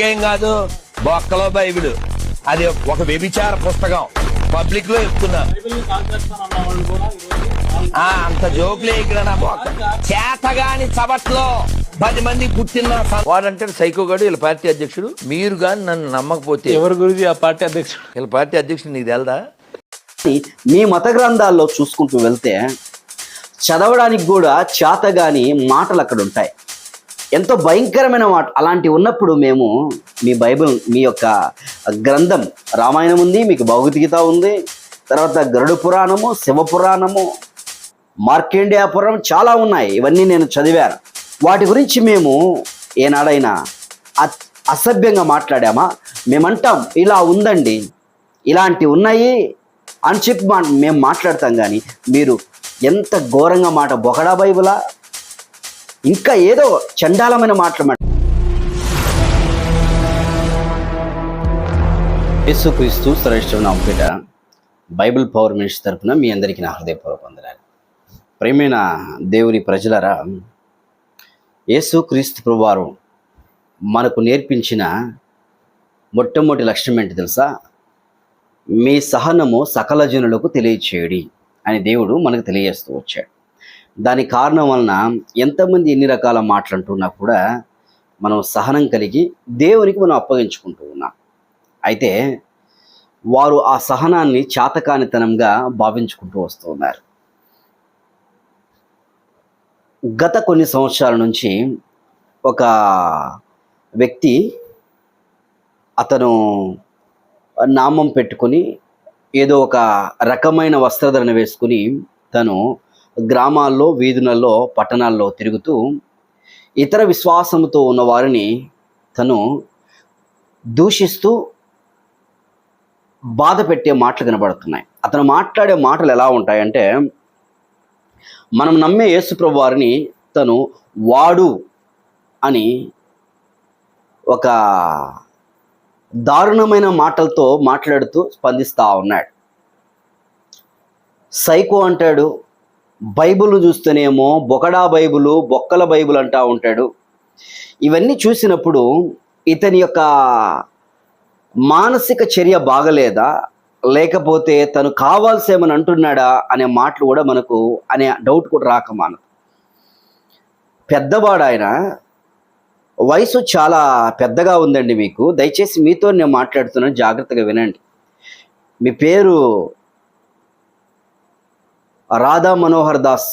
ఏం కాదు? బొక్కలో బైబిల్. అది ఒక వ్యభిచార పుస్తకం. పబ్లిక్లో చెప్తున్నా అంత జోకులే ఇక్కడ నా బొక్క. చేతగాని చవట్లో పది మంది పుట్టిన వాడంటే సైకో గడు వీళ్ళ పార్టీ అధ్యక్షుడు. మీరు గాని నన్ను నమ్మకపోతే ఎవరి గురించి ఆ పార్టీ అధ్యక్షుడు? వీళ్ళ పార్టీ అధ్యక్షుడు నీకు తెలదా? మీ మత గ్రంథాల్లో చూసుకుంటూ వెళ్తే చదవడానికి కూడా చేతగాని మాటలు అక్కడ ఉంటాయి. ఎంతో భయంకరమైన మాట. అలాంటి ఉన్నప్పుడు మేము మీ బైబిల్ మీ యొక్క గ్రంథం రామాయణం ఉంది మీకు భగవద్గీత ఉంది తర్వాత గరుడు పురాణము శివ పురాణము పురాణం చాలా ఉన్నాయి. ఇవన్నీ నేను చదివాను. వాటి గురించి మేము ఏనాడైనా అ- అసభ్యంగా మాట్లాడామా? మేమంటాం ఇలా ఉందండి. ఇలాంటి ఉన్నాయి అని చెప్పి మా మేము మాట్లాడతాం కానీ మీరు ఎంత ఘోరంగా మాట బొకడా బైబులా? ఇంకా ఏదో చండాలమైన మాటలు మాట యేసుక్రీస్తు శ్రేష్ఠ నాంపేట బైబిల్ పవర్ మినిస్టర్ తరపున మీ అందరికీ నా హృదయపూర్వక వందనాలు. ప్రేమైన దేవుని ప్రజలరా యేసుక్రీస్తు ప్రభువారు మనకు నేర్పించిన మొట్టమొదటి లక్ష్యం ఏంటి తెలుసా? మీ సహనము సకల జనులకు తెలియచేయడి అని దేవుడు మనకు తెలియజేస్తూ వచ్చాడు. దాని కారణం వలన ఎంతమంది ఎన్ని రకాల మాటలు అంటున్నా కూడా మనం సహనం కలిగి దేవునికి మనం అప్పగించుకుంటూ ఉన్నాం. అయితే వారు ఆ సహనాన్ని చాతకానితనంగా భావించుకుంటూ వస్తూ ఉన్నారు. గత కొన్ని సంవత్సరాల నుంచి ఒక వ్యక్తి అతను నామం పెట్టుకొని ఏదో ఒక రకమైన వస్త్రధరణ వేసుకుని తను గ్రామాల్లో వీధులలో పట్టణాల్లో తిరుగుతూ ఇతర విశ్వాసంతో ఉన్న వారిని తను దూషిస్తూ బాధ పెట్టే మాటలు కనబడుతున్నాయి. అతను మాట్లాడే మాటలు ఎలా ఉంటాయంటే మనం నమ్మే యేసుప్రభు వారిని తను వాడు అని ఒక దారుణమైన మాటలతో మాట్లాడుతూ స్పందిస్తూ ఉన్నాడు. సైకో అంటాడు బైబుల్ చూస్తేనేమో బొకడా బైబిలు బొక్కల బైబుల్ అంటా ఉంటాడు. ఇవన్నీ చూసినప్పుడు ఇతని యొక్క మానసిక చర్య బాగలేదా? లేకపోతే తను కావాల్సేమని అంటున్నాడా అనే మాటలు కూడా మనకు అనే డౌట్ కూడా రాక మానదు. పెద్దవాడు ఆయన వయసు చాలా పెద్దగా ఉందండి మీకు. దయచేసి మీతో నేను మాట్లాడుతున్నాను జాగ్రత్తగా వినండి. మీ పేరు రాధా మనోహర్ దాస్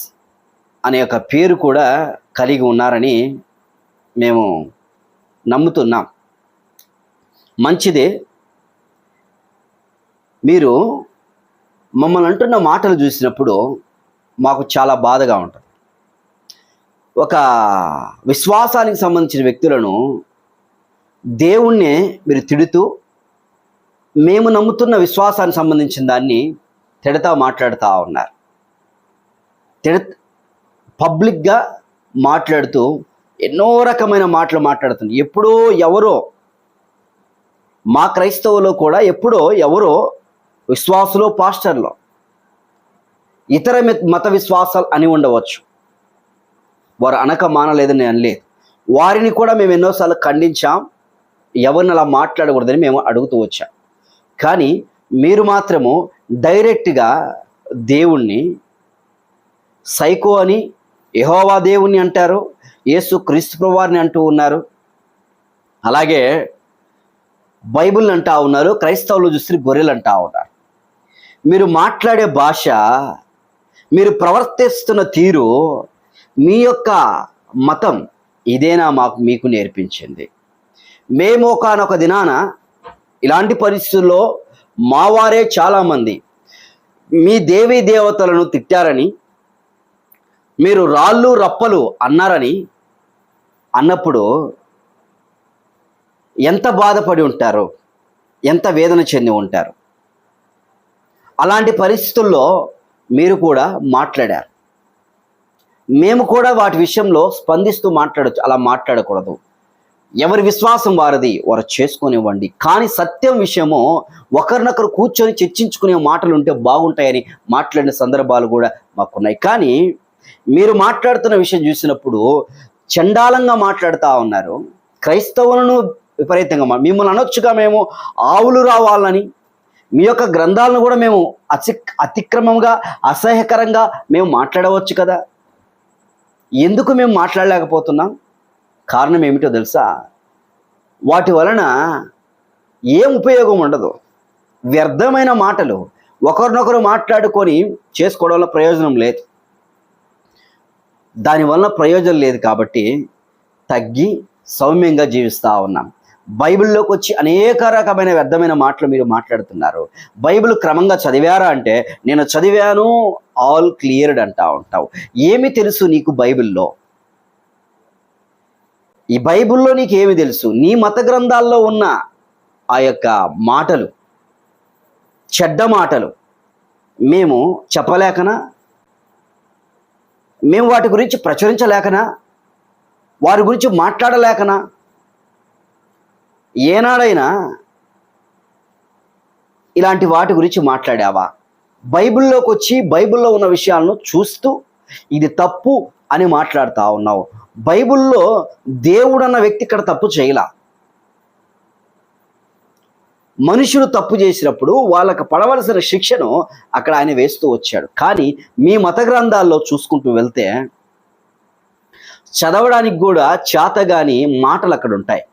అనే ఒక పేరు కూడా కలిగి ఉన్నారని మేము నమ్ముతున్నాం. మంచిదే. మీరు మమ్మల్ని అంటున్న మాటలు చూసినప్పుడు మాకు చాలా బాధగా ఉంటుంది. ఒక విశ్వాసానికి సంబంధించిన వ్యక్తులను దేవుణ్ణి మీరు తిడుతూ మేము నమ్ముతున్న విశ్వాసానికి సంబంధించిన దాన్ని తిడతా మాట్లాడుతూ ఉన్నారు. తిడ పబ్లిక్గా మాట్లాడుతూ ఎన్నో రకమైన మాటలు మాట్లాడుతుంది. ఎప్పుడో ఎవరో మా క్రైస్తవులో కూడా ఎప్పుడో ఎవరో విశ్వాసులో పాస్టర్లో ఇతర మత విశ్వాసాలు అని ఉండవచ్చు. వారు అనక మానలేదని అనలేదు వారిని కూడా మేము ఎన్నోసార్లు ఖండించాం. ఎవరిని అలా మాట్లాడకూడదని మేము అడుగుతూ వచ్చాం. కానీ మీరు మాత్రము డైరెక్ట్గా దేవుణ్ణి సైకో అని యహోవా దేవుని అంటారు యేసు క్రీస్తు ప్రభువారిని అంటూ ఉన్నారు. అలాగే బైబిల్ అంటా ఉన్నారు క్రైస్తవులు చూస్తే గొర్రెలు అంటా ఉన్నారు. మీరు మాట్లాడే భాష మీరు ప్రవర్తిస్తున్న తీరు మీ యొక్క మతం ఇదేనా మాకు మీకు నేర్పించింది. మేము ఒకనొక దినాన ఇలాంటి పరిస్థితుల్లో మావారే చాలామంది. మీ దేవీ దేవతలను తిట్టారని మీరు రాళ్ళు రప్పలు అన్నారని అన్నప్పుడు ఎంత బాధపడి ఉంటారు? ఎంత వేదన చెంది ఉంటారు? అలాంటి పరిస్థితుల్లో మీరు కూడా మాట్లాడారు. మేము కూడా వాటి విషయంలో స్పందిస్తూ మాట్లాడచ్చు అలా మాట్లాడకూడదు. ఎవరి విశ్వాసం వారిది వారు చేసుకునివ్వండి. కానీ సత్యం విషయము ఒకరినొకరు కూర్చొని చర్చించుకునే మాటలు ఉంటే బాగుంటాయని మాట్లాడిన సందర్భాలు కూడా మాకున్నాయి. కానీ మీరు మాట్లాడుతున్న విషయం చూసినప్పుడు చండాలంగా మాట్లాడుతూ ఉన్నారు. క్రైస్తవులను విపరీతంగా మా- మిమ్మల్ని అనొచ్చుగా మేము ఆవులు రావాలని మీ యొక్క గ్రంథాలను కూడా మేము అతి అతిక్రమంగా అసహ్యకరంగా మేము మాట్లాడవచ్చు కదా? ఎందుకు మేము మాట్లాడలేకపోతున్నాం? కారణం ఏమిటో తెలుసా? వాటి వలన ఏం ఉపయోగం ఉండదు. వ్యర్థమైన మాటలు ఒకరినొకరు మాట్లాడుకొని చేసుకోవడం వల్ల ప్రయోజనం లేదు. దానివల్ల ప్రయోజనం లేదు కాబట్టి తగ్గి సౌమ్యంగా జీవిస్తూ ఉన్నాం. బైబిల్లోకి వచ్చి అనేక రకమైన వ్యర్థమైన మాటలు మీరు మాట్లాడుతున్నారు. బైబిల్ క్రమంగా చదివారా అంటే నేను చదివాను ఆల్ క్లియర్డ్ అంటా ఉంటావు. ఏమి తెలుసు నీకు బైబిల్లో? ఈ బైబిల్లో నీకు ఏమి తెలుసు? నీ మత గ్రంథాల్లో ఉన్న ఆ యొక్క మాటలు చెడ్డ మాటలు మేము చెప్పలేకనా? మేము వాటి గురించి ప్రచురించలేకనా? వారి గురించి మాట్లాడలేకనా? ఏనాడైనా ఇలాంటి వాటి గురించి మాట్లాడావా? బైబిల్లోకి వచ్చి బైబిల్లో ఉన్న విషయాలను చూస్తూ ఇది తప్పు అని మాట్లాడుతూ ఉన్నావు. బైబిల్లో దేవుడు అన్న వ్యక్తి ఇక్కడ తప్పు చేయలా. మనుషులు తప్పు చేసినప్పుడు వాళ్ళకు పడవలసిన శిక్షను అక్కడ ఆయన వేస్తూ వచ్చాడు. కానీ మీ మత గ్రంథాల్లో చూసుకుంటూ వెళ్తే చదవడానికి కూడా చేతగాని మాటలు అక్కడ ఉంటాయి.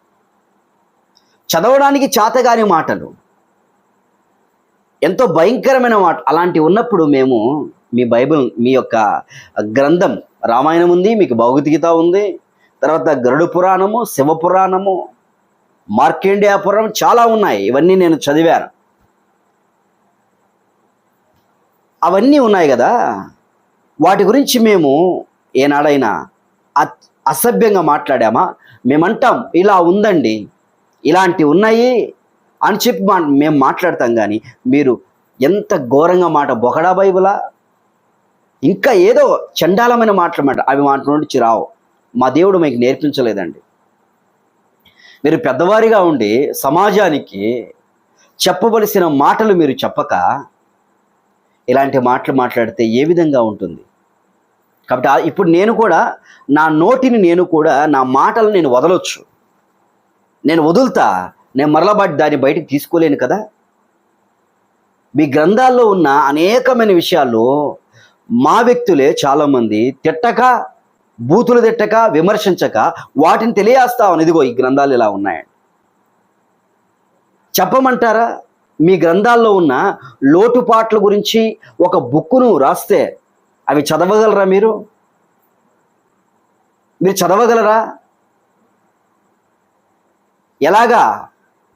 చదవడానికి చేతగాని మాటలు. ఎంతో భయంకరమైన మాట అలాంటి ఉన్నప్పుడు మేము మీ బైబిల్ మీ యొక్క గ్రంథం రామాయణం ఉంది మీకు భగవద్గీత ఉంది తర్వాత గరుడు పురాణము శివ పురాణము మార్కేండియా చాలా ఉన్నాయి. ఇవన్నీ నేను చదివాను. అవన్నీ ఉన్నాయి కదా. వాటి గురించి మేము ఏనాడైనా అ- అసభ్యంగా మాట్లాడామా? మేమంటాం ఇలా ఉందండి. ఇలాంటివి ఉన్నాయి అని చెప్పి మా మేము మాట్లాడతాం కానీ మీరు ఎంత ఘోరంగా మాట బొకడా బైబులా? ఇంకా ఏదో చండాలమైన మాటలు మాట అవి మాట నుంచి రావు. మా దేవుడు మీకు నేర్పించలేదండి. మీరు పెద్దవారిగా ఉండి సమాజానికి చెప్పవలసిన మాటలు మీరు చెప్పక ఇలాంటి మాటలు మాట్లాడితే ఏ విధంగా ఉంటుంది? కాబట్టి ఇప్పుడు నేను కూడా నా నోటిని నేను కూడా నా మాటలు నేను వదలొచ్చు. నేను వదులుతా. నేను మరలబాటి దాన్ని బయటికి తీసుకోలేను కదా? మీ గ్రంథాల్లో ఉన్న అనేకమైన విషయాలు మా వ్యక్తులే చాలామంది తిట్టక బూతులు తిట్టక విమర్శించక వాటిని తెలియజేస్తా ఉన్నది ఇదిగో ఈ గ్రంథాలు ఇలా ఉన్నాయండి చెప్పమంటారా? మీ గ్రంథాల్లో ఉన్న లోటుపాట్ల గురించి ఒక బుక్కును రాస్తే అవి చదవగలరా మీరు? మీరు చదవగలరా? ఎలాగా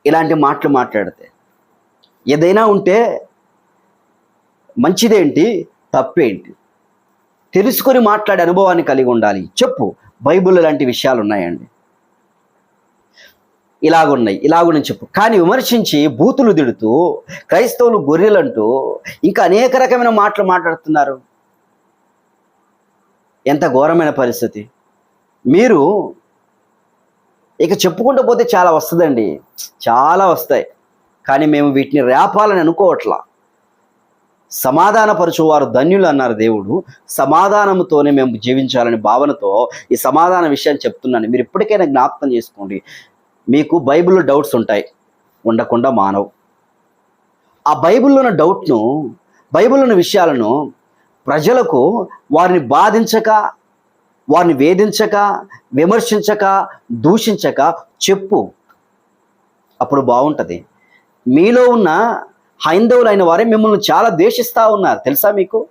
ఇలాంటి మాటలు మాట్లాడితే? ఏదైనా ఉంటే మంచిదేంటి? తప్పేంటి? తెలుసుకొని మాట్లాడే అనుభవాన్ని కలిగి ఉండాలి. చెప్పు బైబిల్ లాంటి విషయాలు ఉన్నాయండి. ఇలాగున్నాయి ఇలాగున్నాయి చెప్పు. కానీ విమర్శించి బూతులు తిడుతూ క్రైస్తవులు గొర్రెలంటూ ఇంకా అనేక రకమైన మాటలు మాట్లాడుతున్నారు. ఎంత ఘోరమైన పరిస్థితి. మీరు ఇక చెప్పుకుంటూ పోతే చాలా వస్తుందండి. చాలా వస్తాయి. కానీ మేము వీటిని రేపాలని అనుకోవట్లా. సమాధానపరచువారు ధన్యులు అన్నారు దేవుడు. సమాధానంతోనే మేము జీవించాలని భావనతో ఈ సమాధాన విషయాన్ని చెప్తున్నాను. మీరు ఇప్పటికైనా జ్ఞాపకం చేసుకోండి. మీకు బైబిల్లో డౌట్స్ ఉంటాయి. ఉండకుండా మానవు. ఆ బైబిల్లో ఉన్న డౌట్ను బైబిల్లో ఉన్న విషయాలను ప్రజలకు వారిని బాధించక వారిని వేధించక విమర్శించక దూషించక చెప్పు. అప్పుడు బాగుంటుంది. మీలో ఉన్న హైందవులైన వారే మిమ్మల్ని చాలా ద్వేషిస్తూ ఉన్నారు. తెలుసా మీకు?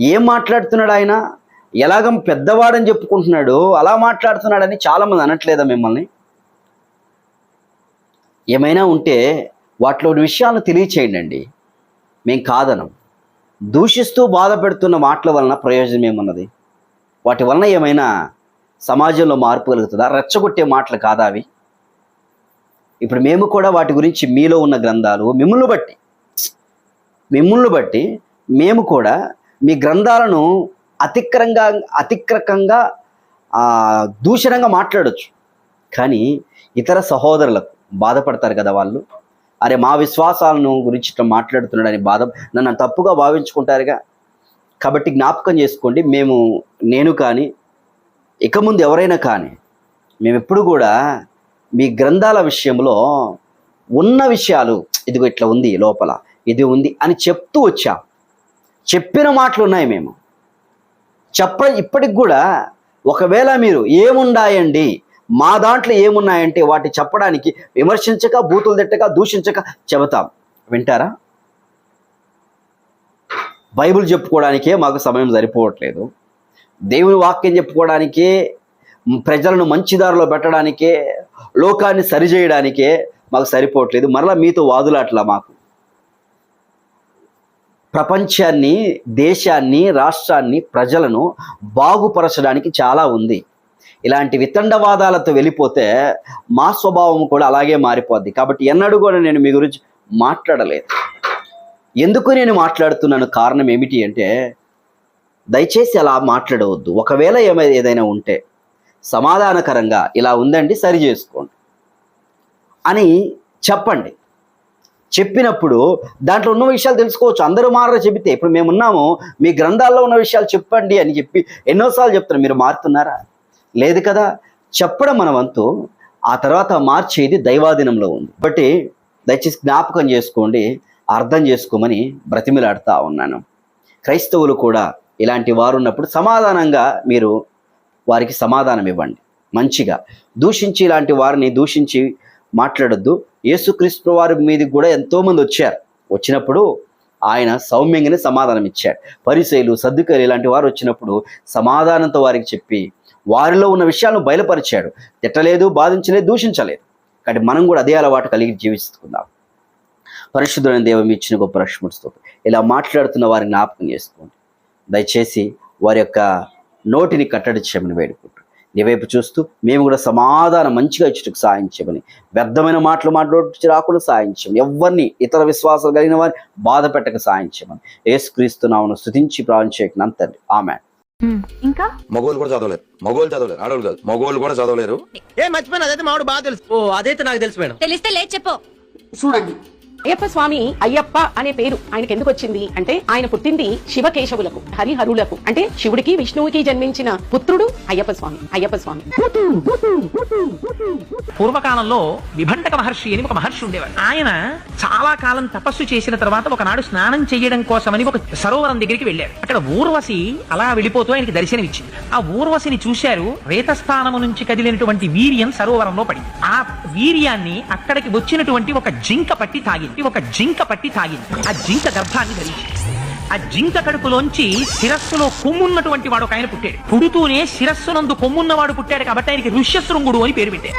ఏం మాట్లాడుతున్నాడు ఆయన? ఎలాగ పెద్దవాడని చెప్పుకుంటున్నాడు? అలా మాట్లాడుతున్నాడని చాలామంది అనట్లేదా మిమ్మల్ని? ఏమైనా ఉంటే వాటిలో విషయాలను తెలియచేయండి అండి మేం కాదనం. దూషిస్తూ బాధ పెడుతున్న మాటల వలన ప్రయోజనం ఏమున్నది? వాటి వలన ఏమైనా సమాజంలో మార్పు కలుగుతుందా? రెచ్చగొట్టే మాటలు కాదా అవి? ఇప్పుడు మేము కూడా వాటి గురించి మీలో ఉన్న గ్రంథాలు మిమ్మల్ని బట్టి మిమ్మల్ని బట్టి మేము కూడా మీ గ్రంథాలను అతిక్రంగా అతిక్రకంగా దూషణంగా మాట్లాడచ్చు. కానీ ఇతర సహోదరులకు బాధపడతారు కదా వాళ్ళు? అరే మా విశ్వాసాలను గురించి ఇట్లా మాట్లాడుతున్నాడని బాధ నన్ను తప్పుగా భావించుకుంటారుగా? కాబట్టి జ్ఞాపకం చేసుకోండి మేము నేను కానీ ఇక ముందు ఎవరైనా కానీ మేము ఎప్పుడు కూడా మీ గ్రంథాల విషయంలో ఉన్న విషయాలు ఇదిగో ఇట్లా ఉంది లోపల ఇది ఉంది అని చెప్తూ వచ్చాం. చెప్పిన మాటలు ఉన్నాయి మేము. చెప్ప ఇప్పటికి కూడా ఒకవేళ మీరు ఏముండాయండి మా దాంట్లో ఏమున్నాయంటే వాటి చెప్పడానికి విమర్శించక బూతులు తిట్టక దూషించక చెబుతాం. వింటారా? బైబిల్ చెప్పుకోవడానికే మాకు సమయం సరిపోవట్లేదు. దేవుని వాక్యం చెప్పుకోవడానికే ప్రజలను మంచి దారిలో పెట్టడానికే లోకాన్ని సరిచేయడానికే మాకు సరిపోవట్లేదు. మరలా మీతో వాదులాట్లా మాకు. ప్రపంచాన్ని దేశాన్ని రాష్ట్రాన్ని ప్రజలను బాగుపరచడానికి చాలా ఉంది. ఇలాంటి వితండవాదాలతో వెళ్ళిపోతే మా స్వభావం కూడా అలాగే మారిపోద్ది. కాబట్టి ఎన్నడూ కూడా నేను మీ గురించి మాట్లాడలేదు. ఎందుకు నేను మాట్లాడుతున్నాను కారణం ఏమిటి అంటే దయచేసి అలా మాట్లాడవద్దు. ఒకవేళ ఏమైనా ఏదైనా ఉంటే. సమాధానకరంగా ఇలా ఉందండి సరి చేసుకోండి. అని చెప్పండి. చెప్పినప్పుడు దాంట్లో ఉన్న విషయాలు తెలుసుకోవచ్చు. అందరూ మారో చెబితే ఇప్పుడు మేమున్నాము మీ గ్రంథాల్లో ఉన్న విషయాలు చెప్పండి అని చెప్పి ఎన్నోసార్లు చెప్తారు మీరు మారుతున్నారా? లేదు కదా. చెప్పడం మన వంతు ఆ తర్వాత మార్చేది దైవాధీనంలో ఉంది. కాబట్టి దయచేసి జ్ఞాపకం చేసుకోండి అర్థం చేసుకోమని బ్రతిమిలాడుతూ ఉన్నాను. క్రైస్తవులు కూడా ఇలాంటి వారు ఉన్నప్పుడు సమాధానంగా మీరు వారికి సమాధానం ఇవ్వండి. మంచిగా. దూషించి ఇలాంటి వారిని దూషించి మాట్లాడొద్దు. యేసుక్రీస్తు వారి మీదకి కూడా ఎంతోమంది వచ్చారు. వచ్చినప్పుడు ఆయన సౌమ్యంగానే సమాధానం ఇచ్చాడు. పరిశైలు సర్దుకలు ఇలాంటి వారు వచ్చినప్పుడు సమాధానంతో వారికి చెప్పి వారిలో ఉన్న విషయాలను బయలుపరిచాడు. తిట్టలేదు బాధించలేదు దూషించలేదు. కాబట్టి మనం కూడా అదే అలవాటు కలిగి జీవిస్తున్నాం పరిశుద్ధులైన దేవం ఇచ్చిన గొప్ప రక్షముడిస్తూ ఇలా మాట్లాడుతున్న వారిని జ్ఞాపకం చేసుకోండి. దయచేసి వారి యొక్క నోటిని కట్టడి చేయమని వేడుకుంటూ నీ వైపు చూస్తూ మేము కూడా సమాధానం మంచిగా ఇచ్చుటకు సాయం చేయమని వ్యర్థమైన మాటలు మాట్లాడి రాకుండా సాయం చేయమని ఎవరిని ఇతర విశ్వాసాలు కలిగిన వారిని బాధ పెట్టక సాయం చేయమని. ఏసుక్రీస్తు నామను స్థుతించి ప్రాణించేయకు నంతండి ఆమె ఇంకా? మగోళ్ళు కూడా చదవలేరు. మగోళ్ళు చదవలేరు. ఆడవాళ్ళు కాదు. మగోళ్ళు కూడా చదవలేరు. ఏ మర్చిపోయిన అదైతే మామిడి బాగా తెలుసు. ఓ అదైతే నాకు తెలుసు మేడం. తెలిస్తే లేదు చెప్పు. చూడండి. అయ్యప్ప స్వామి అయ్యప్ప అనే పేరు ఆయనకి ఎందుకు వచ్చింది అంటే ఆయన పుట్టింది శివకేశవులకు హరిహరులకు. అంటే శివుడికి విష్ణువుకి జన్మించిన పుత్రుడు అయ్యప్ప స్వామి అయ్యప్ప స్వామి పూర్వకాలంలో విభండక మహర్షి అని ఒక మహర్షి ఉండేవాడు. ఆయన చాలా కాలం తపస్సు చేసిన తర్వాత ఒకనాడు స్నానం చేయడం కోసమని ఒక సరోవరం దగ్గరికి వెళ్ళాడు. అక్కడ ఊర్వశి అలా వెళ్ళిపోతూ ఆయనకి దర్శనమిచ్చింది. ఆ ఊర్వశిని చూశారు రేతస్థానము నుంచి కదిలినటువంటి వీర్యం సరోవరంలో పడింది. ఆ వీర్యాన్ని అక్కడికి వచ్చినటువంటి ఒక జింక పట్టి తాగింది. ఒక జింక పట్టి తాగింది. ఆ జింక గర్భాన్ని ధరించింది ఆ జింక కడుపులోంచి శిరస్సులో కొమ్మున్నటువంటి వాడు ఒక ఆయన పుట్టాడు. పుడుతూనే శిరస్సునందు కొమ్మున్నవాడు పుట్టాడు కాబట్టి ఆయనకి ఋష్యశృంగుడు అని పేరు పెట్టారు.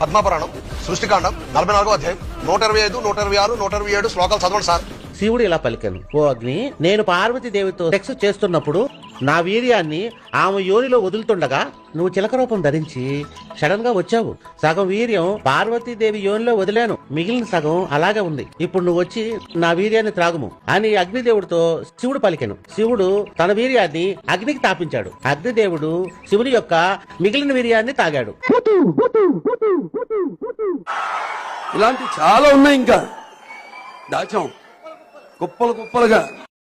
పద్మపురాణం సృష్టికాండం నలభై నాలుగో అధ్యాయం నూట ఇరవై ఐదు నూట ఇరవై ఆరు నూట ఇరవై ఏడు శ్లోకాలు చదవండి సార్. శివుడు ఇలా పలికాను ఓ అగ్ని నేను పార్వతి దేవితో సెక్స్ చేస్తున్నప్పుడు నా వీర్యాన్ని ఆమె యోనిలో వదులుతుండగా నువ్వు చిలక రూపం ధరించి సడన్గా వచ్చావు. సగం వీర్యం పార్వతీదేవి యోనిలో వదిలాను. మిగిలిన సగం అలాగే ఉంది. ఇప్పుడు నువ్వు వచ్చి నా వీర్యాన్ని త్రాగుము అని అగ్నిదేవుడితో శివుడు పలికెను. శివుడు తన వీర్యాన్ని అగ్నికి తాపించాడు. అగ్నిదేవుడు శివుని యొక్క మిగిలిన వీర్యాన్ని తాగాడు. ఇలాంటి చాలా ఉన్నాయి ఇంకా. దాచాం. కుప్పలు కుప్పలుగా.